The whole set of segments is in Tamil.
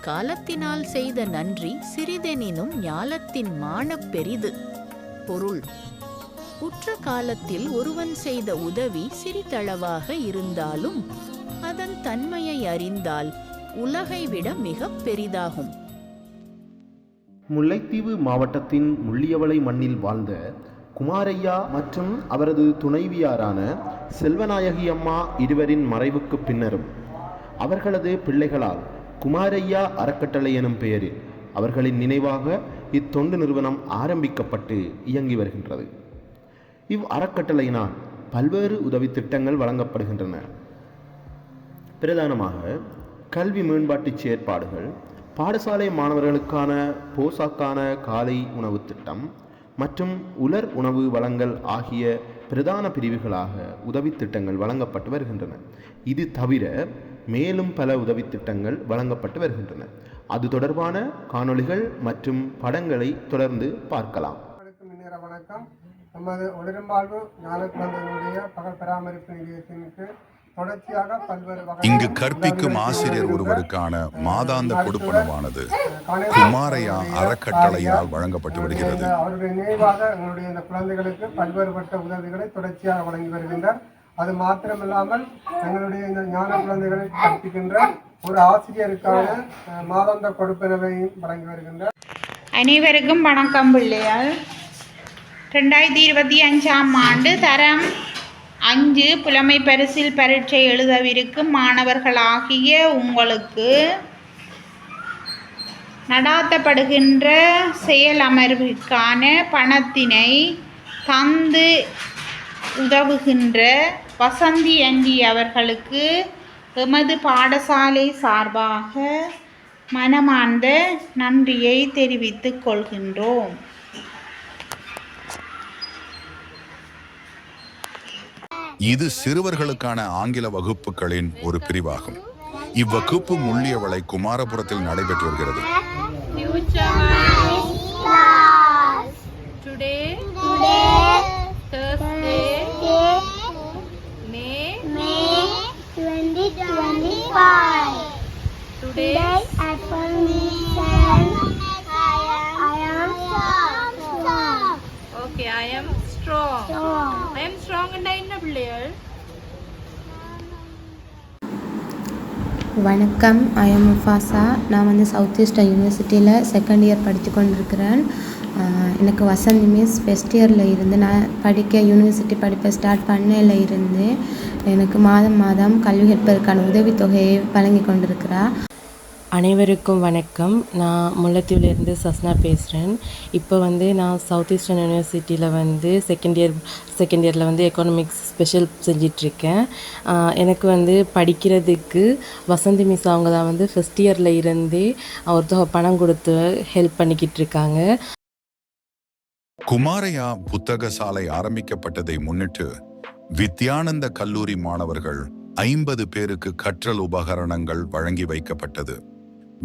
காலத்தினால் செய்த நன்றி சிறிதெனினும் ஞாலத்தின் மானப் பெரிது. பொருள். உற்ற காலத்தில் ஒருவன் செய்த உதவி சிறிதளவாக இருந்தாலும் அதன் தன்மையை அறிந்தால் உலகை விட மிக பெரிதாகும். முல்லைத்தீவு மாவட்டத்தின் முள்ளியவளை மண்ணில் வாழ்ந்த குமாரையா மற்றும் அவரது துணைவியாரான செல்வநாயகி அம்மா இருவரின் மறைவுக்கு பின்னரும் அவர்களது பிள்ளைகளால் குமாரையா அறக்கட்டளை எனும் பெயரில் அவர்களின் நினைவாக இத்தொண்டு நிறுவனம் ஆரம்பிக்கப்பட்டு இயங்கி வருகின்றது. இவ் அறக்கட்டளையினால் பல்வேறு உதவி திட்டங்கள் வழங்கப்படுகின்றன. பிரதானமாக கல்வி மேம்பாட்டுச் செயற்பாடுகள் பாடசாலை மாணவர்களுக்கான போசாக்கான காலை உணவு திட்டம் மற்றும் உலர் உணவு வழங்கல் ஆகிய பிரதான பிரிவுகளாக உதவித் திட்டங்கள் வழங்கப்பட்டு வருகின்றன. இது தவிர மேலும் பல உதவித் திட்டங்கள் வழங்கப்பட்டு வருகின்றன. அது தொடர்பான காணொளிகள் மற்றும் படங்களை தொடர்ந்து பார்க்கலாம். வணக்கம் நமது ஒளிரம்பாழ்வு ஞான குழந்தைகளுடைய பகல் பராமரிப்பு நிலையத்திற்கு தொடர்ச்சியாக பல்வேறு வகை இங்கு கற்பிக்கும் ஆசிரியர் ஒருவருக்கான மாதாந்த கொடுப்பனவானது. குமாரையா அறக்கட்டளையினால் வழங்கப்பட்டு வருகிறது. அவருடைய நினைவாக எங்களுடைய இந்த குழந்தைகளுக்கு பல்வேறுபட்ட உதவிகளை தொடர்ச்சியாக வழங்கி வருகின்றார் அது மாத்திரமில்லாமல் எங்களுடைய இந்த ஞான குழந்தைகளை கற்பிக்கின்ற ஒரு ஆசிரியருக்கான மாதாந்த கொடுப்பினவையும் வழங்கி வருகின்றார். அனைவருக்கும் வணக்கம் பிள்ளையால் ரெண்டாயிரத்தி இருபத்தி அஞ்சாம் ஆண்டு தரம் அஞ்சு புலமை பரிசில் பரீட்சை எழுதவிருக்கும் மாணவர்களாகிய உங்களுக்கு நடாத்தப்படுகின்ற செயல் அமர்விற்கான பணத்தினை தந்து உதவுகின்ற வசந்தி அண்டி அவர்களுக்கு எமது பாடசாலை சார்பாக மனமார்ந்த நன்றியை தெரிவித்துக் கொள்கின்றோம். இது சிறுவர்களுக்கான ஆங்கில வகுப்புகளின் ஒரு பிரிவாகும். இவ்வகுப்பு முள்ளியவளை குமாரபுரத்தில் நடைபெற்று வருகிறது Today, Thursday, May, May 2025. today, Today affirmation. I am strong. okay, I am strong. Strong. I am strong and I என்ன பிள்ளைகள். வணக்கம். ஐஎம் முஃபாசா நான் வந்து சவுத் ஈஸ்டர்ன் யூனிவர்சிட்டியில் செகண்ட் இயர் படித்து கொண்டிருக்கிறேன். எனக்கு வசந்தி மிஸ் ஃபஸ்ட் இயரில் இருந்து நான் படிக்க யூனிவர்சிட்டி படிப்பை ஸ்டார்ட் பண்ணையில் இருந்து எனக்கு மாதம் மாதம் கல்வி கற்பதற்கான உதவித்தொகையை வழங்கி கொண்டிருக்கிறா. அனைவருக்கும் வணக்கம். நான் முல்லைத்தீவுலேருந்து சஸ்னா பேசுகிறேன் இப்போ வந்து நான் சவுத் ஈஸ்டர்ன் யூனிவர்சிட்டியில் வந்து செகண்ட் இயர் செகண்ட் இயரில் வந்து எக்கனாமிக்ஸ் ஸ்பெஷல் செஞ்சிட்ருக்கேன். எனக்கு வந்து படிக்கிறதுக்கு வசந்தி மிஸ் அவங்க தான் வந்து ஃபஸ்ட் இயரில் இருந்தே ஒருத்தவங்க பணம் கொடுத்து ஹெல்ப் பண்ணிக்கிட்டு இருக்காங்க குமாரையா புத்தக சாலை ஆரம்பிக்கப்பட்டதை முன்னிட்டு வித்யானந்த கல்லூரி மாணவர்கள் ஐம்பது பேருக்கு கற்றல் உபகரணங்கள் வழங்கி வைக்கப்பட்டது.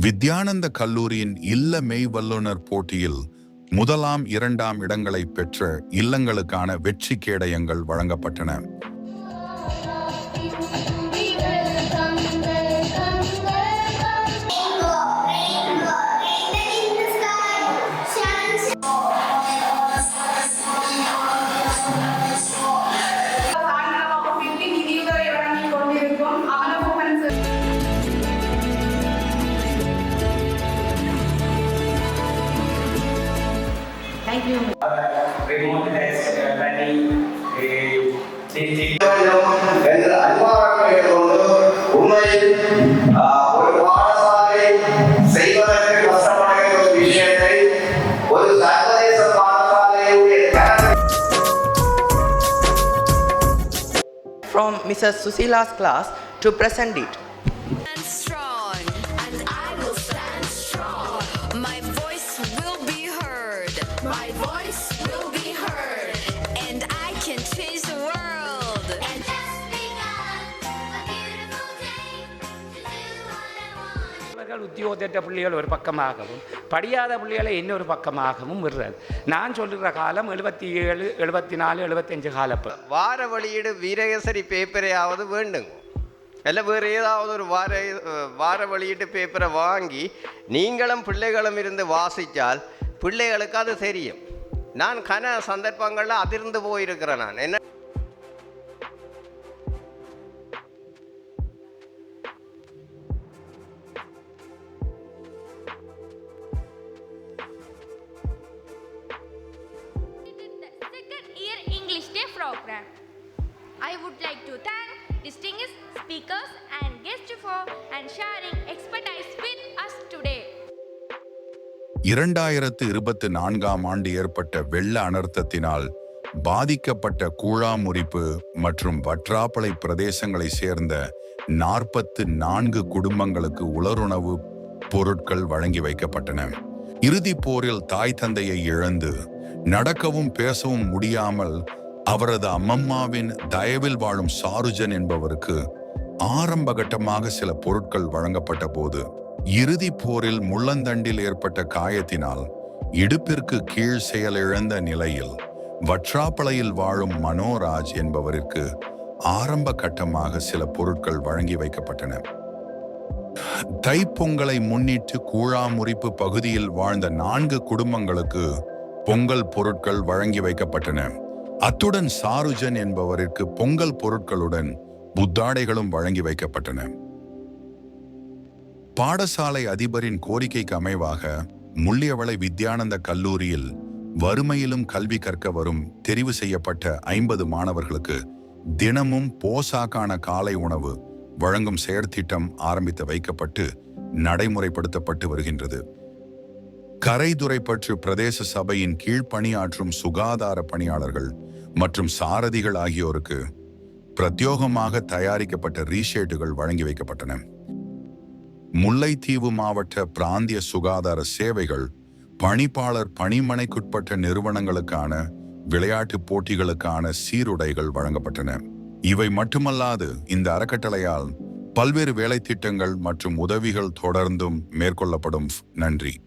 வித்யானந்த கல்லூரியின் இல்ல மெய் வல்லுநர் போட்டியில் முதலாம் இரண்டாம் இடங்களை பெற்ற இல்லங்களுக்கான வெற்றி கேடயங்கள் வழங்கப்பட்டன. என்ற அன்பாரங்களை கொண்டு உண்மையில் ஆஹ், ஒரு பாடசாலை செய்வதற்கு கஷ்டப்படுகிற ஒரு விஷயத்தை ஒரு சர்வதேச பாடசாலையுடைய தரம் from Mrs. Susila's class to present it. உத்தியோகத்த பிள்ளைகள் ஒரு பக்கமாகவும் படியாத பிள்ளைகளை இன்னொரு பக்கமாகவும் விடுறது. நான் சொல்லுகிற காலம் எழுபத்தி ஏழு எழுபத்தி நாலு எழுபத்தஞ்சு காலப்பு. வார வெளியீடு வீரகேசரி பேப்பரையாவது வேண்டுங்க. இல்லை வேறு ஏதாவது ஒரு வார வார வெளியீட்டு பேப்பரை வாங்கி நீங்களும் பிள்ளைகளும் இருந்து வாசித்தால் பிள்ளைகளுக்கு அது தெரியும். நான் கன சந்தர்ப்பங்களில் அதிர்ந்து போயிருக்கிறேன் நான். என்ன? Program. I would like to thank distinguished speakers and guests for and sharing expertise with us today. இரண்டாயிரத்து இருபத்தி நான்காம் ஆண்டு ஏற்பட்ட வெள்ள அனர்த்தத்தினால் பாதிக்கப்பட்ட கூழாமுறிப்பு மற்றும் வற்றாப்பளை பிரதேசங்களை சேர்ந்த நாற்பத்து நான்கு குடும்பங்களுக்கு உலருணவு பொருட்கள் வழங்கி வைக்கப்பட்டன இறுதிப் போரில் தாய் தந்தையை இழந்து நடக்கவும் பேசவும் முடியாமல் அவரது அம்மம்மாவின் தயவில் வாழும் சாருஜன் என்பவருக்கு ஆரம்ப கட்டமாக சில பொருட்கள் வழங்கப்பட்ட போது இறுதிப் போரில் முள்ளந்தண்டில் ஏற்பட்ட காயத்தினால் இடுப்பிற்கு கீழ் செயலிழந்த நிலையில் வற்றாப்பளையில் வாழும் மனோராஜ் என்பவருக்கு ஆரம்ப கட்டமாக சில பொருட்கள் வழங்கி வைக்கப்பட்டன. தைப்பொங்கலை முன்னிட்டு கூழாமுறிப்பு பகுதியில் வாழ்ந்த நான்கு குடும்பங்களுக்கு பொங்கல் பொருட்கள் வழங்கி வைக்கப்பட்டன. அத்துடன் சாருஜன் என்பவருக்கு பொங்கல் பொருட்களுடன் புத்தாடைகளும் வழங்கி வைக்கப்பட்டன. பாடசாலை அதிபரின் கோரிக்கைக்கு அமைவாக முள்ளியவளை வித்யானந்த கல்லூரியில் வறுமையிலும் கல்வி கற்க வரும் தெரிவு செய்யப்பட்ட ஐம்பது மாணவர்களுக்கு தினமும் போசாக்கான காலை உணவு வழங்கும் செயற்திட்டம் ஆரம்பித்து வைக்கப்பட்டு நடைமுறைப்படுத்தப்பட்டு வருகின்றது. கரைதுறைப்பற்று பிரதேச சபையின் கீழ் பணியாற்றும் சுகாதார பணியாளர்கள் மற்றும் சாரதிகள் ஆகியோருக்கு பிரத்யோகமாக தயாரிக்கப்பட்ட ரீஷேட்டுகள் வழங்கி வைக்கப்பட்டன. முல்லைத்தீவு மாவட்ட பிராந்திய சுகாதார சேவைகள் பணிப்பாளர் பணிமனைக்குட்பட்ட நிறுவனங்களுக்கான விளையாட்டுப் போட்டிகளுக்கான சீருடைகள் வழங்கப்பட்டன. இவை மட்டுமல்லாது இந்த அறக்கட்டளையால் பல்வேறு வேலைத்திட்டங்கள் மற்றும் உதவிகள் தொடர்ந்தும் மேற்கொள்ளப்படும். நன்றி.